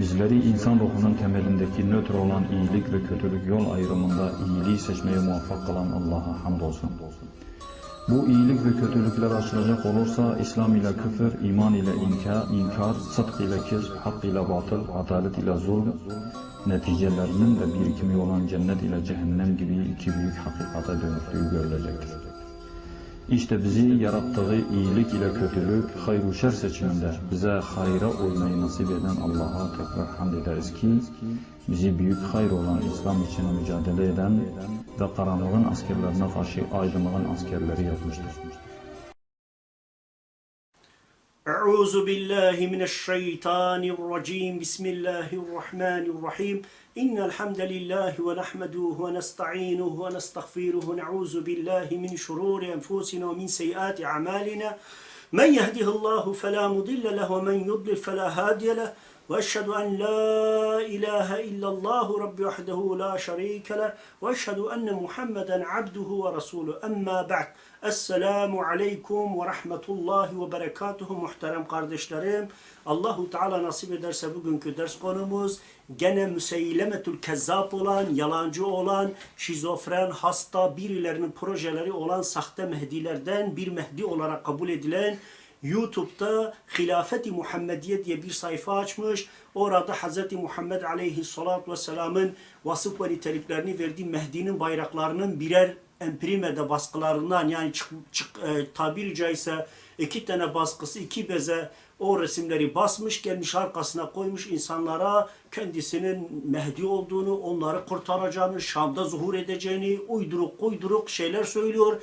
Bizleri insan ruhunun temelindeki nötr olan iyilik ve kötülük yol ayrımında iyiliği seçmeye muvaffak kılan Allah'a hamdolsun. Bu iyilik ve kötülükler açılacak olursa İslam ile küfür, iman ile inkar, inkar sıdk ile kizb, hak ile batıl, adalet ile zulm, neticelerinin de birikimi olan cennet ile cehennem gibi iki büyük hakikate dönüştüğü görülecektir. İşte bizi yarattığı iyilik ile kötülük, hayır şer seçiminde bize hayra uymayı nasip eden Allah'a tekrar hamd ederiz ki, bizi büyük hayır olan İslam için mücadele eden ve karanlığın askerlerine karşı aydınlığın askerleri yapmıştır. أعوذ بالله من الشيطان الرجيم. بسم الله الرحمن الرحيم. إن الحمد لله ونحمده ونستعينه ونستغفره ونعوذ بالله من شرور أنفسنا ومن سيئات أعمالنا. من يهده الله فلا مضل له ومن يضلل فلا هادي له. وأشهد أن لا إله إلا الله رب وحده لا شريك له وأشهد أن محمدا عبده ورسوله أما بعد Esselamu Aleyküm ve Rahmetullahi ve Berekatuhu muhterem kardeşlerim. Allahu Teala nasip ederse bugünkü ders konumuz gene müseylemetül kezzap olan, yalancı olan, şizofren, hasta, birilerinin projeleri olan sahte mehdilerden bir mehdi olarak kabul edilen YouTube'da Hilafeti Muhammediye diye bir sayfa açmış. Orada Hz. Muhammed Aleyhisselatü Vesselam'ın vasıf ve niteliklerini verdiği Mehdi'nin bayraklarının birer emprimede baskılarından yani çık, çık, e, tabiri caizse iki tane baskısı iki beze o resimleri basmış gelmiş arkasına koymuş insanlara kendisinin Mehdi olduğunu onları kurtaracağını Şam'da zuhur edeceğini uyduruk uyduruk şeyler söylüyor.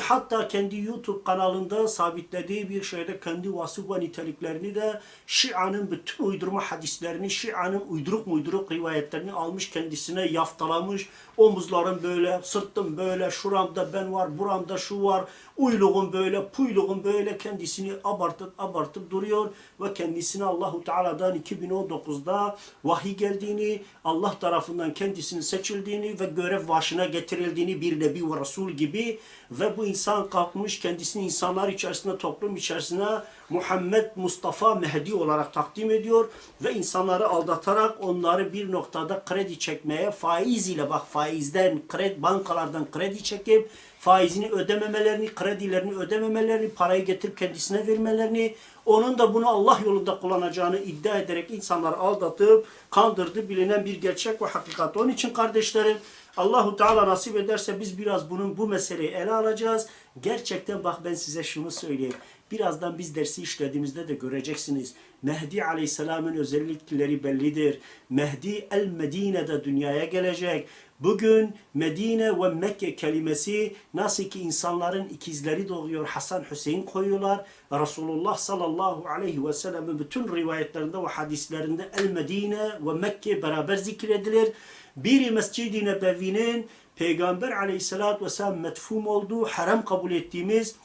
Hatta kendi YouTube kanalında sabitlediği bir şeyde kendi vasıf ve niteliklerini de Şia'nın bütün uydurma hadislerini, Şia'nın uyduruk uyduruk rivayetlerini almış kendisine yaftalamış. Omuzlarım böyle, sırtım böyle, şuramda ben var, buramda şu var, uyluğum böyle, puyluğum böyle kendisini abartıp abartıp duruyor ve kendisine Allahu Teala'dan 2019'da vahiy geldiğini, Allah tarafından kendisinin seçildiğini ve görev başına getirildiğini bir nebi ve resul gibi ve bu insan kalkmış kendisini insanlar içerisinde, toplum içerisinde Muhammed Mustafa Mehdi olarak takdim ediyor ve insanları aldatarak onları bir noktada kredi çekmeye faiz ile bak faizden kredi bankalardan kredi çekip faizini ödememelerini, kredilerini ödememelerini, parayı getirip kendisine vermelerini, onun da bunu Allah yolunda kullanacağını iddia ederek insanları aldatıp kandırdı bilinen bir gerçek ve hakikat. Onun için kardeşlerim Allahu Teala nasip ederse biz biraz bunun bu meseleyi ele alacağız. Gerçekten bak ben size şunu söyleyeyim. Birazdan biz dersi işlediğimizde de göreceksiniz. Mehdi Aleyhisselam'ın özellikleri bellidir. Mehdi El Medine'de dünyaya gelecek. Bugün Medine ve Mekke kelimesi nasıl ki insanların ikizleri doğuyor Hasan Hüseyin koyuyorlar. Resulullah sallallahu aleyhi ve sellem'in bütün rivayetlerinde ve hadislerinde El Medine ve Mekke beraber zikredilir. Biri Mescid-i Nebevi'nin Peygamber aleyhissalatü vesselam metfum olduğu, haram kabul ettiğimiz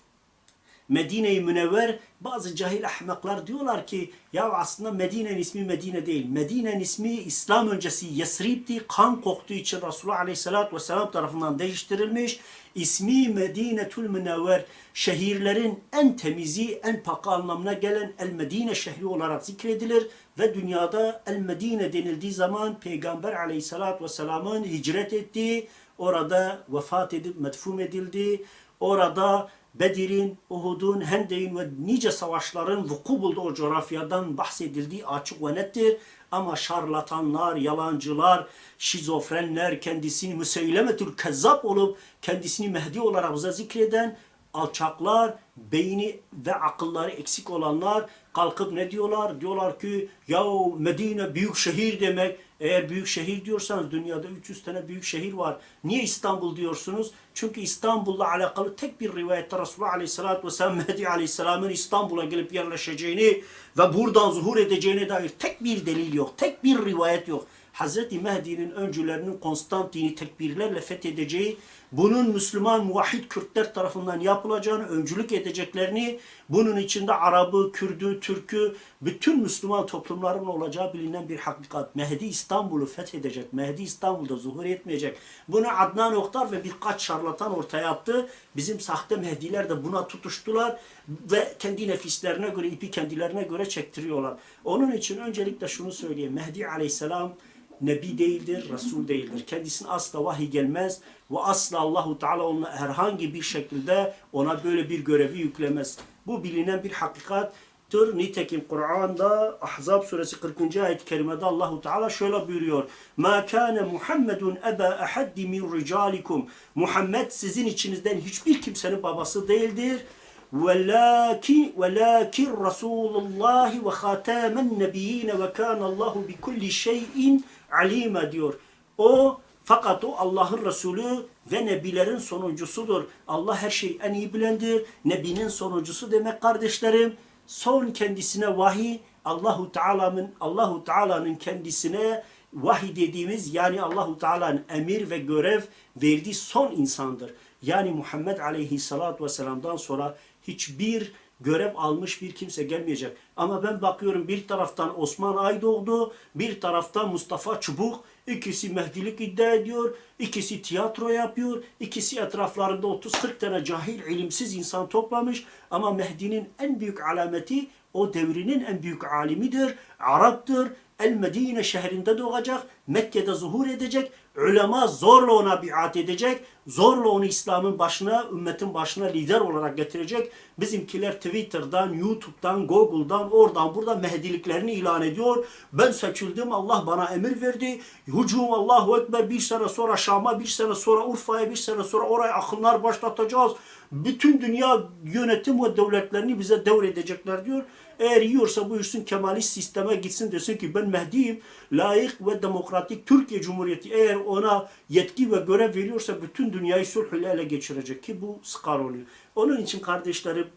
Medine-i Münevver bazı cahil ahmaklar diyorlar ki ya aslında Medine'nin ismi Medine değil. Medine'nin ismi İslam öncesi Yesrib'di. Kan koktuğu için Resulullah Aleyhisselatü Vesselam tarafından değiştirilmiş. İsmi Medinetül Münevver şehirlerin en temizi, en pakı anlamına gelen El Medine şehri olarak zikredilir ve dünyada El Medine denildiği zaman Peygamber Aleyhisselatü Vesselam'ın hicret ettiği, orada vefat edip metfum edildi. Orada Bedir'in, Uhud'un, Hendek'in ve nice savaşların vuku bulduğu coğrafyadan bahsedildiği açık ve nettir. Ama şarlatanlar, yalancılar, şizofrenler, kendisini müseylemetül kezzap olup kendisini Mehdi olarak bize zikreden alçaklar, beyni ve akılları eksik olanlar kalkıp ne diyorlar? Diyorlar ki ya Medine büyük şehir demek. Eğer büyük şehir diyorsanız dünyada 300 tane büyük şehir var. Niye İstanbul diyorsunuz? Çünkü İstanbul'la alakalı tek bir rivayette Resulullah Aleyhisselatü Vesselam Mehdi Aleyhisselam'ın İstanbul'a gelip yerleşeceğini ve buradan zuhur edeceğine dair tek bir delil yok. Tek bir rivayet yok. Hz. Mehdi'nin öncülerinin Konstantin'i tekbirlerle fethedeceği, bunun Müslüman muvahhid Kürtler tarafından yapılacağını, öncülük edeceklerini, bunun içinde Arabı, Kürdü, Türkü, bütün Müslüman toplumların olacağı bilinen bir hakikat. Mehdi İstanbul'u fethedecek, Mehdi İstanbul'da zuhur etmeyecek. Bunu Adnan Oktar ve birkaç şarlatan ortaya attı. Bizim sahte Mehdiler de buna tutuştular ve kendi nefislerine göre, ipi kendilerine göre çektiriyorlar. Onun için öncelikle şunu söyleyeyim. Mehdi Aleyhisselam Nebi değildir, Resul değildir. Kendisine asla vahiy gelmez ve asla Allahu Teala ona herhangi bir şekilde ona böyle bir görevi yüklemez. Bu bilinen bir hakikattir. Nitekim Kur'an'da Ahzab suresi 40. ayet-i kerimede Allahu Teala şöyle buyuruyor. Ma kana Muhammedun eba ahaddi min ricalikum. Muhammed sizin içinizden hiçbir kimsenin babası değildir. ولكن ولكن رسول الله وخاتم النبيين وكان الله بكل شيء alima diyor. O fakat o Allah'ın Resulü ve nebilerin sonuncusudur. Allah her şeyi en iyi bilendir. Nebinin sonuncusu demek kardeşlerim. Son kendisine vahiy Allahu Teala'nın Allahu Teala'nın kendisine vahiy dediğimiz yani Allahu Teala'nın emir ve görev verdiği son insandır. Yani Muhammed Aleyhisselatü Vesselam'dan sonra hiçbir görev almış bir kimse gelmeyecek. Ama ben bakıyorum bir taraftan Osman Aydoğdu, bir taraftan Mustafa Çubuk, ikisi Mehdilik iddia ediyor, ikisi tiyatro yapıyor, ikisi etraflarında 30-40 tane cahil, ilimsiz insan toplamış. Ama Mehdi'nin en büyük alameti o devrinin en büyük alimidir, Arap'tır, El Medine şehrinde doğacak, Mekke'de zuhur edecek, ulema zorla ona biat edecek, zorla onu İslam'ın başına, ümmetin başına lider olarak getirecek. Bizimkiler Twitter'dan, YouTube'dan, Google'dan, oradan buradan Mehdiliklerini ilan ediyor. Ben seçildim, Allah bana emir verdi. Hücum Allahu Ekber bir sene sonra Şam'a, bir sene sonra Urfa'ya, bir sene sonra oraya akınlar başlatacağız. Bütün dünya yönetim ve devletlerini bize devredecekler diyor. Eğer yiyorsa buyursun Kemalist sisteme gitsin desin ki ben Mehdi'yim. Layık ve demokratik Türkiye Cumhuriyeti eğer ona yetki ve görev veriyorsa bütün dünyayı sulh ile ele geçirecek ki bu skar oluyor. Onun için kardeşlerim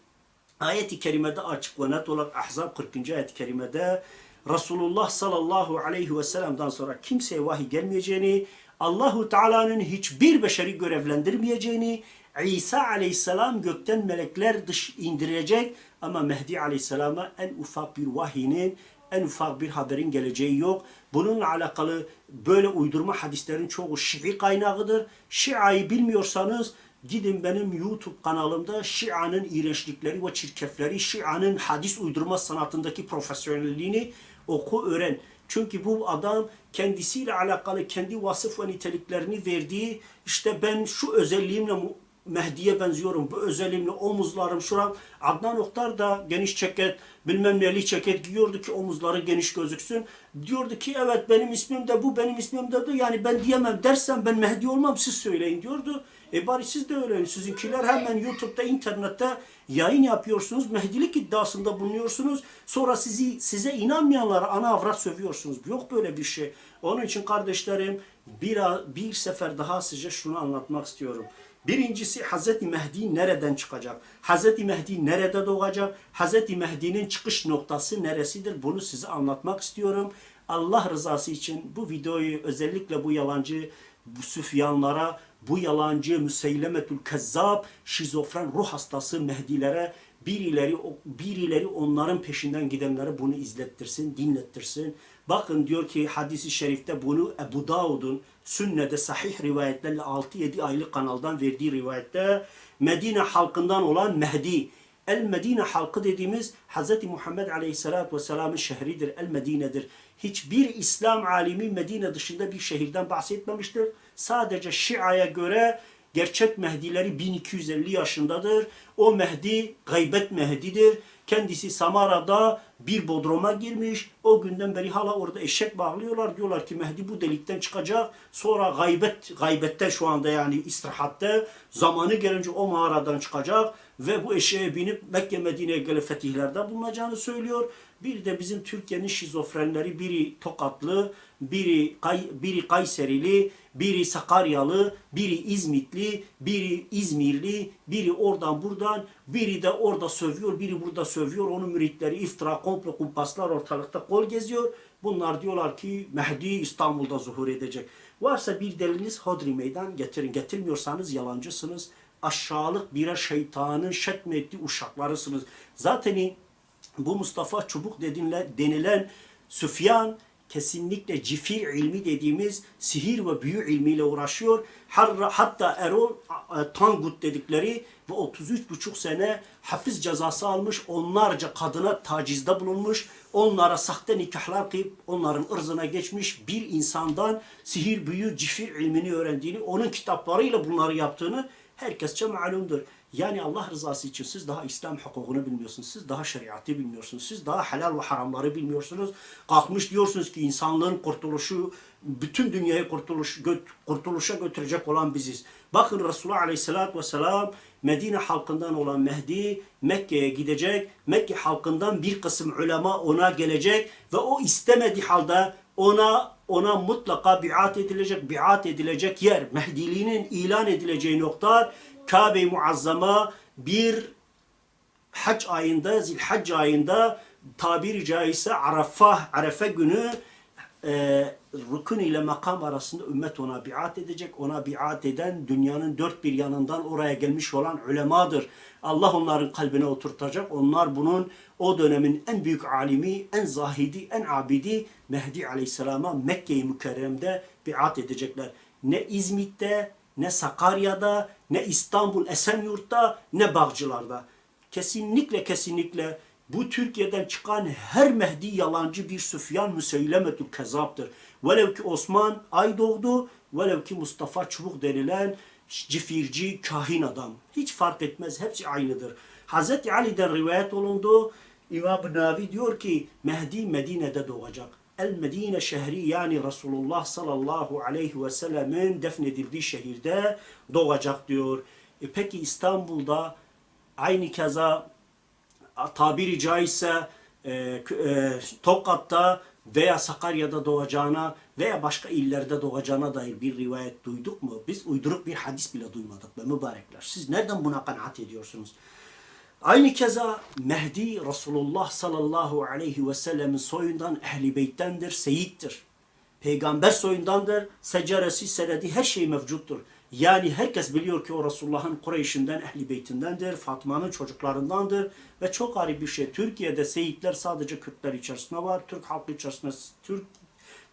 ayet-i kerimede açık ve net olarak Ahzab 40. ayet-i kerimede Resulullah sallallahu aleyhi ve sellem'den sonra kimseye vahiy gelmeyeceğini, Allahu Teala'nın hiçbir beşeri görevlendirmeyeceğini, İsa aleyhisselam gökten melekler dış indirecek ama Mehdi aleyhisselama en ufak bir vahinin, en ufak bir haberin geleceği yok. Bununla alakalı böyle uydurma hadislerin çoğu Şii kaynağıdır. Şia'yı bilmiyorsanız gidin benim YouTube kanalımda Şia'nın iğrençlikleri ve çirkefleri, Şia'nın hadis uydurma sanatındaki profesyonelliğini oku öğren. Çünkü bu adam kendisiyle alakalı kendi vasıf ve niteliklerini verdiği işte ben şu özelliğimle Mehdi'ye benziyorum. Bu özelliğimle omuzlarım şuram. Adnan Oktar da geniş ceket, bilmem neli ceket giyiyordu ki omuzları geniş gözüksün. Diyordu ki evet benim ismim de bu, benim ismim de bu. Yani ben diyemem dersen ben Mehdi olmam siz söyleyin diyordu. E bari siz de öyle. Sizinkiler hemen YouTube'da, internette yayın yapıyorsunuz. Mehdilik iddiasında bulunuyorsunuz. Sonra sizi size inanmayanlara ana avrat sövüyorsunuz. Yok böyle bir şey. Onun için kardeşlerim bir, bir sefer daha size şunu anlatmak istiyorum. Birincisi Hz. Mehdi nereden çıkacak? Hz. Mehdi nerede doğacak? Hz. Mehdi'nin çıkış noktası neresidir? Bunu size anlatmak istiyorum. Allah rızası için bu videoyu özellikle bu yalancı bu süfyanlara, bu yalancı Müseylemetül Kezzab, şizofren ruh hastası Mehdilere birileri birileri onların peşinden gidenlere bunu izlettirsin, dinlettirsin. Bakın diyor ki hadisi şerifte bunu Ebu Davud'un sünnede sahih rivayetlerle 6-7 aylık kanaldan verdiği rivayette Medine halkından olan Mehdi El Medine halkı dediğimiz Hz. Muhammed Aleyhisselatü Vesselam'ın şehridir. El Medine'dir. Hiçbir İslam alimi Medine dışında bir şehirden bahsetmemiştir. Sadece Şia'ya göre gerçek Mehdileri 1250 yaşındadır. O Mehdi gaybet Mehdi'dir. Kendisi Samara'da bir bodruma girmiş. O günden beri hala orada eşek bağlıyorlar. Diyorlar ki Mehdi bu delikten çıkacak. Sonra gaybet, gaybette şu anda yani istirahatte. Zamanı gelince o mağaradan çıkacak. Ve bu eşeğe binip Mekke Medine'ye gelip fetihlerde bulunacağını söylüyor. Bir de bizim Türkiye'nin şizofrenleri biri Tokatlı, biri Kay, biri Kayserili, biri Sakaryalı, biri İzmitli, biri İzmirli, biri oradan buradan, biri de orada sövüyor, biri burada sövüyor. Onun müritleri iftira, komplo, kumpaslar ortalıkta kol geziyor. Bunlar diyorlar ki Mehdi İstanbul'da zuhur edecek. Varsa bir deliniz Hodri meydan getirin. Getirmiyorsanız yalancısınız. Aşağılık bire şeytanın şetmettiği uşaklarısınız. Zaten bu Mustafa Çubuk dedinle, denilen Süfyan kesinlikle cifir ilmi dediğimiz sihir ve büyü ilmiyle uğraşıyor. Hatta Erol Tangut dedikleri ve 33,5 sene hapis cezası almış. Onlarca kadına tacizde bulunmuş. Onlara sahte nikahlar kıyıp onların ırzına geçmiş bir insandan sihir, büyü, cifir ilmini öğrendiğini, onun kitaplarıyla bunları yaptığını herkesçe malumdur. Yani Allah rızası için siz daha İslam hukukunu bilmiyorsunuz. Siz daha şeriatı bilmiyorsunuz. Siz daha helal ve haramları bilmiyorsunuz. Kalkmış diyorsunuz ki insanlığın kurtuluşu, bütün dünyayı kurtuluş, gö- kurtuluşa götürecek olan biziz. Bakın Resulullah Aleyhisselatü Vesselam Medine halkından olan Mehdi Mekke'ye gidecek. Mekke halkından bir kısım ulema ona gelecek ve o istemediği halde ona ona mutlaka biat edilecek, biat edilecek yer, Mehdiliğinin ilan edileceği nokta Kabe-i Muazzama bir hac ayında, zilhac ayında tabiri caizse Arafa, Arefe günü e, rükün ile makam arasında ümmet ona biat edecek. Ona biat eden dünyanın dört bir yanından oraya gelmiş olan ulemadır. Allah onların kalbine oturtacak. Onlar bunun o dönemin en büyük alimi, en zahidi, en abidi Mehdi Aleyhisselam'a Mekke-i Mükerrem'de biat edecekler. Ne İzmit'te, ne Sakarya'da, ne İstanbul Esenyurt'ta, ne Bağcılar'da. Kesinlikle kesinlikle bu Türkiye'den çıkan her Mehdi yalancı bir Süfyan Müseylemetül Kezap'tır. Velev ki Osman Aydoğdu, velev ki Mustafa Çubuk denilen cifirci, kahin adam. Hiç fark etmez, hepsi aynıdır. Hazreti Ali'den rivayet olundu. İmam Navi diyor ki Mehdi Medine'de doğacak. El Medine şehri yani Resulullah sallallahu aleyhi ve sellemin defnedildiği şehirde doğacak diyor. E peki İstanbul'da aynı keza tabiri caizse e, e, Tokat'ta veya Sakarya'da doğacağına veya başka illerde doğacağına dair bir rivayet duyduk mu? Biz uyduruk bir hadis bile duymadık be mübarekler. Siz nereden buna kanaat ediyorsunuz? Aynı keza Mehdi Resulullah sallallahu aleyhi ve sellemin soyundan ehli beyttendir, seyittir. Peygamber soyundandır, seceresi, senedi her şey mevcuttur. Yani herkes biliyor ki o Resulullah'ın Kureyş'inden, ehli beytindendir, Fatma'nın çocuklarındandır. Ve çok garip bir şey, Türkiye'de seyitler sadece Kürtler içerisinde var, Türk halkı içerisinde, Türk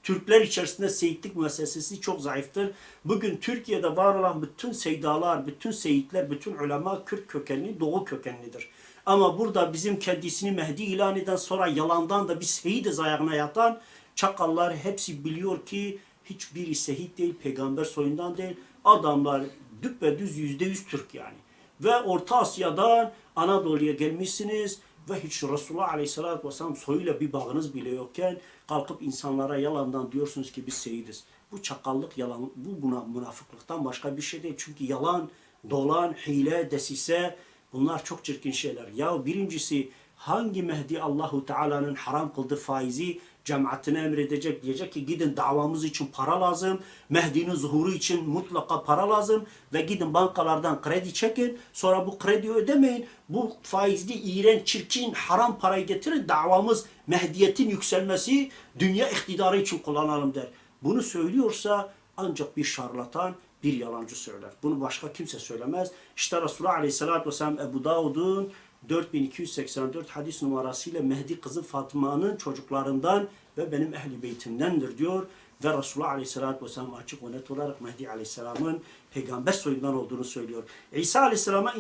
Türkler içerisinde seyitlik müessesesi çok zayıftır. Bugün Türkiye'de var olan bütün seydalar, bütün seyitler, bütün ulema Kürt kökenli, Doğu kökenlidir. Ama burada bizim kendisini Mehdi ilan eden sonra yalandan da bir seyidiz ayağına yatan çakallar hepsi biliyor ki hiçbiri seyit değil, peygamber soyundan değil. Adamlar düpedüz yüzde yüz Türk yani. Ve Orta Asya'dan Anadolu'ya gelmişsiniz ve hiç Resulullah Aleyhisselatü Vesselam soyuyla bir bağınız bile yokken kalkıp insanlara yalandan diyorsunuz ki biz seyidiz. Bu çakallık yalan, bu buna münafıklıktan başka bir şey değil. Çünkü yalan, dolan, hile, desise bunlar çok çirkin şeyler. Ya birincisi hangi Mehdi Allahu Teala'nın haram kıldığı faizi cemaatine emredecek diyecek ki gidin davamız için para lazım. Mehdi'nin zuhuru için mutlaka para lazım ve gidin bankalardan kredi çekin. Sonra bu krediyi ödemeyin. Bu faizli, iğrenç, çirkin, haram parayı getirin. Davamız Mehdiyet'in yükselmesi, dünya iktidarı için kullanalım der. Bunu söylüyorsa ancak bir şarlatan, bir yalancı söyler. Bunu başka kimse söylemez. İşte Resulullah Aleyhisselatü Vesselam Ebu Davud'un 4284 hadis numarasıyla Mehdi kızı Fatma'nın çocuklarından ve benim ehli beytimdendir diyor. Ve Resulullah Aleyhisselatü Vesselam açık ve net olarak Mehdi Aleyhisselam'ın peygamber soyundan olduğunu söylüyor. İsa Aleyhisselam'a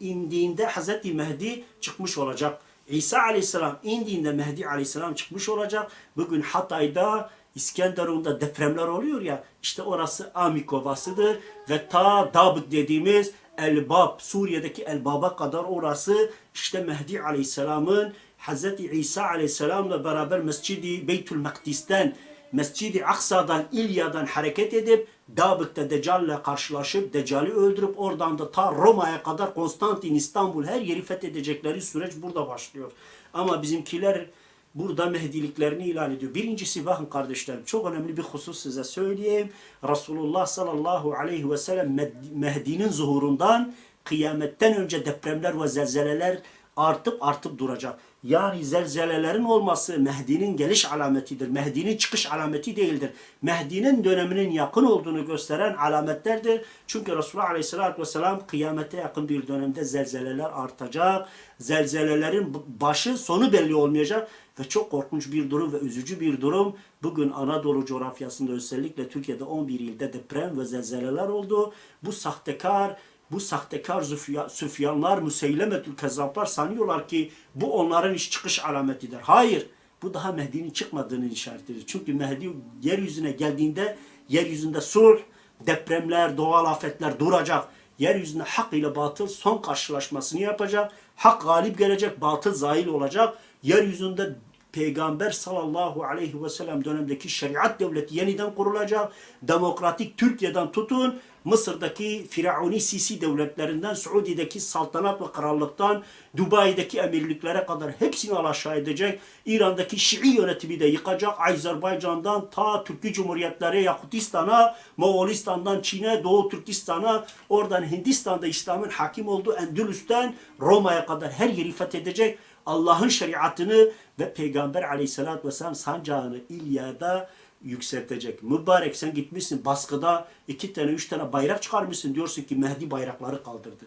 indiğinde Hazreti Mehdi çıkmış olacak. İsa Aleyhisselam indiğinde Mehdi Aleyhisselam çıkmış olacak. Bugün Hatay'da İskenderun'da depremler oluyor ya işte orası Amik Ovası'dır ve ta Dabık dediğimiz Elbab Suriye'deki Elbab'a kadar orası işte Mehdi Aleyhisselam'ın Hazreti İsa Aleyhisselam'la beraber Mescidi Beytül Makdis'ten Mescidi Aksa'dan İlya'dan hareket edip Dabık'ta Deccal'le karşılaşıp Deccal'i öldürüp oradan da ta Roma'ya kadar Konstantin, İstanbul her yeri fethedecekleri süreç burada başlıyor. Ama bizimkiler burada Mehdiliklerini ilan ediyor. Birincisi bakın kardeşlerim çok önemli bir husus size söyleyeyim. Resulullah sallallahu aleyhi ve sellem Mehdi'nin zuhurundan kıyametten önce depremler ve zelzeleler artıp artıp duracak. Yani zelzelelerin olması Mehdi'nin geliş alametidir. Mehdi'nin çıkış alameti değildir. Mehdi'nin döneminin yakın olduğunu gösteren alametlerdir. Çünkü Resulullah Aleyhisselatü Vesselam kıyamete yakın bir dönemde zelzeleler artacak. Zelzelelerin başı sonu belli olmayacak. Ve çok korkunç bir durum ve üzücü bir durum. Bugün Anadolu coğrafyasında özellikle Türkiye'de 11 ilde deprem ve zelzeleler oldu. Bu sahtekar, bu sahtekar Süfya- Süfyanlar, Müseylemetül Kezzaplar sanıyorlar ki bu onların iş çıkış alametidir. Hayır. Bu daha Mehdi'nin çıkmadığının işaretidir. Çünkü Mehdi yeryüzüne geldiğinde yeryüzünde sulh, depremler, doğal afetler duracak. Yeryüzünde hak ile batıl son karşılaşmasını yapacak. Hak galip gelecek, batıl zahil olacak. Yeryüzünde Peygamber sallallahu aleyhi ve sellem dönemdeki şeriat devleti yeniden kurulacak. Demokratik Türkiye'den tutun Mısır'daki Firavuni Sisi devletlerinden, Suudi'deki saltanat ve krallıktan, Dubai'deki emirliklere kadar hepsini alaşağı edecek. İran'daki Şii yönetimi de yıkacak. Azerbaycan'dan ta Türkiye Cumhuriyetleri, Yakutistan'a, Moğolistan'dan Çin'e, Doğu Türkistan'a, oradan Hindistan'da İslam'ın hakim olduğu Endülüs'ten Roma'ya kadar her yeri fethedecek. Allah'ın şeriatını ve Peygamber aleyhissalatü vesselam sancağını İlya'da yükseltecek. Mübarek sen gitmişsin baskıda iki tane üç tane bayrak çıkarmışsın diyorsun ki Mehdi bayrakları kaldırdı.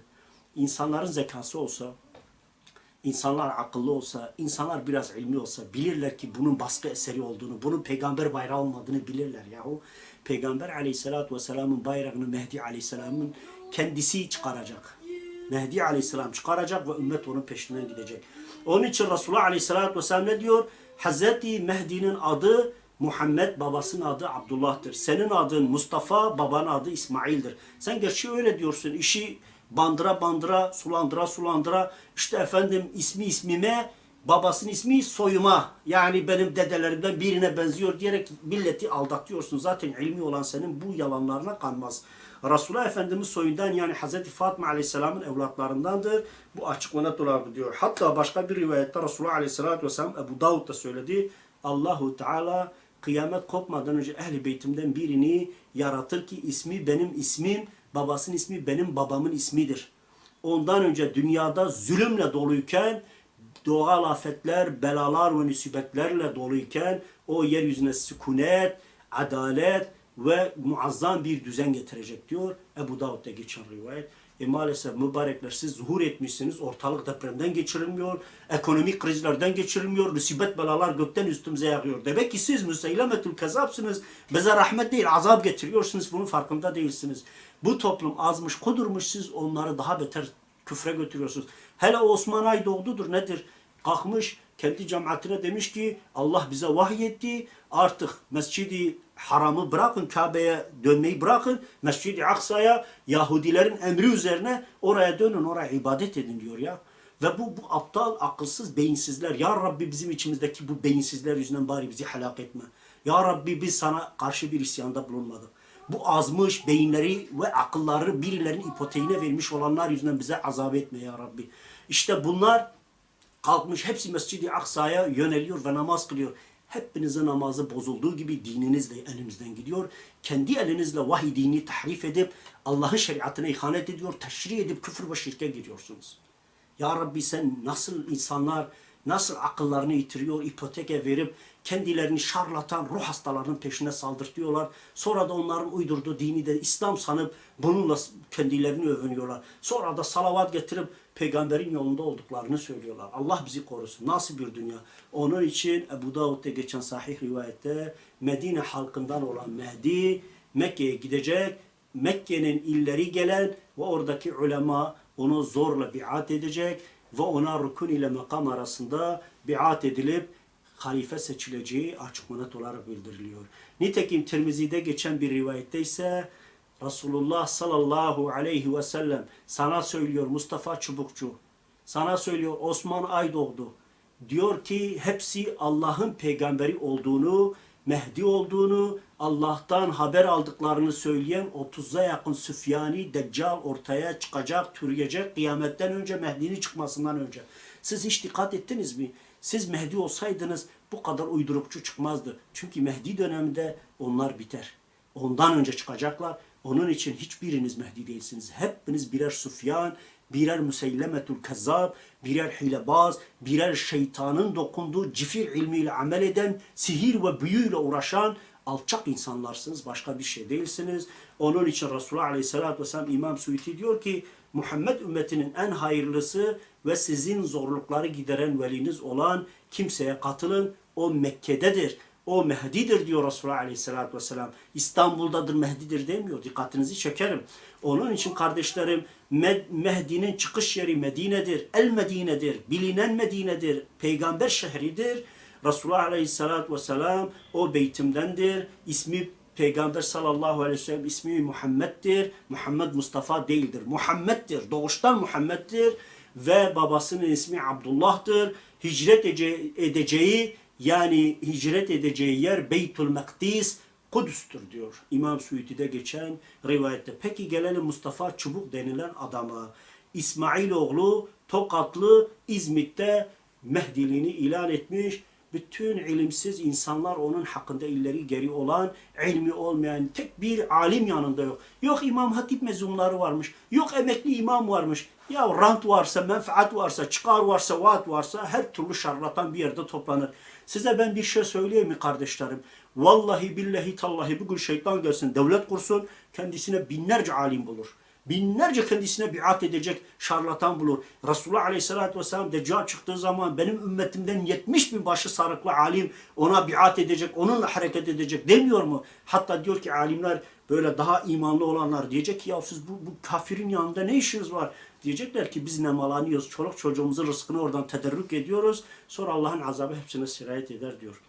İnsanların zekası olsa, insanlar akıllı olsa, insanlar biraz ilmi olsa bilirler ki bunun baskı eseri olduğunu, bunun peygamber bayrağı olmadığını bilirler yahu. Peygamber aleyhissalatü vesselamın bayrağını Mehdi aleyhisselamın kendisi çıkaracak. Mehdi aleyhisselam çıkaracak ve ümmet onun peşinden gidecek. Onun için Resulullah aleyhissalatü vesselam ne diyor? Hazreti Mehdi'nin adı Muhammed babasının adı Abdullah'tır. Senin adın Mustafa, babanın adı İsmail'dir. Sen gerçi öyle diyorsun. İşi bandıra bandıra, sulandıra sulandıra. İşte efendim ismi ismime, babasının ismi soyuma. Yani benim dedelerimden birine benziyor diyerek milleti aldatıyorsun. Zaten ilmi olan senin bu yalanlarına kanmaz. Resulullah Efendimiz soyundan yani Hazreti Fatma Aleyhisselam'ın evlatlarındandır. Bu açık ve net olarak diyor. Hatta başka bir rivayette Resulullah Aleyhisselatü Vesselam Ebu Davud da söyledi. Allahu Teala kıyamet kopmadan önce ehli beytimden birini yaratır ki ismi benim ismim, babasının ismi benim babamın ismidir. Ondan önce dünyada zulümle doluyken, doğal afetler, belalar ve musibetlerle doluyken o yeryüzüne sükunet, adalet ve muazzam bir düzen getirecek diyor Ebu Davud'da geçen rivayet. E maalesef mübarekler siz zuhur etmişsiniz. Ortalık depremden geçirilmiyor. Ekonomik krizlerden geçirilmiyor. Musibet belalar gökten üstümüze yağıyor. Demek ki siz Müseylemetül Kezapsınız. Bize rahmet değil azap getiriyorsunuz. Bunun farkında değilsiniz. Bu toplum azmış kudurmuş. Siz onları daha beter küfre götürüyorsunuz. Hele Osman Aydoğdu'dur nedir? Kalkmış kendi cemaatine demiş ki Allah bize vahyetti. Artık mescidi haramı bırakın, Kabe'ye dönmeyi bırakın. Mescid-i Aksa'ya Yahudilerin emri üzerine oraya dönün, oraya ibadet edin diyor ya. Ve bu, bu aptal, akılsız beyinsizler. Ya Rabbi bizim içimizdeki bu beyinsizler yüzünden bari bizi helak etme. Ya Rabbi biz sana karşı bir isyanda bulunmadık. Bu azmış beyinleri ve akılları birilerinin ipoteğine vermiş olanlar yüzünden bize azap etme ya Rabbi. İşte bunlar kalkmış hepsi Mescid-i Aksa'ya yöneliyor ve namaz kılıyor. Hepinizin namazı bozulduğu gibi dininiz de elinizden gidiyor. Kendi elinizle vahiy dini tahrif edip Allah'ın şeriatına ihanet ediyor, teşri edip küfür ve şirke giriyorsunuz. Ya Rabbi sen nasıl insanlar nasıl akıllarını yitiriyor, ipoteke verip kendilerini şarlatan ruh hastalarının peşine saldırtıyorlar. Sonra da onların uydurduğu dini de İslam sanıp bununla kendilerini övünüyorlar. Sonra da salavat getirip peygamberin yolunda olduklarını söylüyorlar. Allah bizi korusun. Nasıl bir dünya? Onun için Ebu Davud'da geçen sahih rivayette Medine halkından olan Mehdi Mekke'ye gidecek. Mekke'nin illeri gelen ve oradaki ulema onu zorla biat edecek ve ona rukun ile makam arasında biat edilip halife seçileceği açık olarak bildiriliyor. Nitekim Tirmizi'de geçen bir rivayette ise Resulullah sallallahu aleyhi ve sellem sana söylüyor Mustafa Çubukçu, sana söylüyor Osman Aydoğdu. Diyor ki hepsi Allah'ın peygamberi olduğunu, Mehdi olduğunu, Allah'tan haber aldıklarını söyleyen 30'a yakın Süfyani Deccal ortaya çıkacak, türüyecek kıyametten önce Mehdi'nin çıkmasından önce. Siz hiç dikkat ettiniz mi? Siz Mehdi olsaydınız bu kadar uydurukçu çıkmazdı. Çünkü Mehdi döneminde onlar biter. Ondan önce çıkacaklar. Onun için hiçbiriniz Mehdi değilsiniz. Hepiniz birer Süfyan, birer Müseylemetül Kezzab, birer hilebaz, birer şeytanın dokunduğu cifir ilmiyle amel eden, sihir ve büyüyle uğraşan alçak insanlarsınız. Başka bir şey değilsiniz. Onun için Resulullah Aleyhisselatü Vesselam İmam Suyuti diyor ki Muhammed ümmetinin en hayırlısı ve sizin zorlukları gideren veliniz olan kimseye katılın. O Mekke'dedir. O Mehdi'dir diyor Resulullah Aleyhisselatü Vesselam. İstanbul'dadır Mehdi'dir demiyor. Dikkatinizi çekerim. Onun için kardeşlerim Mehdi'nin çıkış yeri Medine'dir. El Medine'dir. Bilinen Medine'dir. Peygamber şehridir. Resulullah Aleyhisselatü Vesselam o beytimdendir. İsmi Peygamber sallallahu aleyhi ve sellem ismi Muhammed'dir. Muhammed Mustafa değildir. Muhammed'dir. Doğuştan Muhammed'dir. Ve babasının ismi Abdullah'tır. Hicret ece- edeceği yani hicret edeceği yer Beytül Mekdis Kudüs'tür diyor. İmam Suyuti'de geçen rivayette. Peki gelelim Mustafa Çubuk denilen adama. İsmail oğlu Tokatlı İzmit'te Mehdiliğini ilan etmiş. Bütün ilimsiz insanlar onun hakkında illeri geri olan, ilmi olmayan tek bir alim yanında yok. Yok İmam Hatip mezunları varmış. Yok emekli imam varmış. Ya rant varsa, menfaat varsa, çıkar varsa, vaat varsa her türlü şarlatan bir yerde toplanır. Size ben bir şey söyleyeyim mi kardeşlerim? Vallahi billahi tallahi bugün şeytan gelsin, devlet kursun, kendisine binlerce alim bulur. Binlerce kendisine biat edecek şarlatan bulur. Resulullah Aleyhisselatü Vesselam Deccal çıktığı zaman benim ümmetimden 70 bin başı sarıklı alim ona biat edecek, onunla hareket edecek demiyor mu? Hatta diyor ki alimler böyle daha imanlı olanlar diyecek ki ya siz bu, bu kafirin yanında ne işiniz var? Diyecekler ki biz nemalanıyoruz, çoluk çocuğumuzun rızkını oradan tedarruk ediyoruz. Sonra Allah'ın azabı hepsine sirayet eder diyor.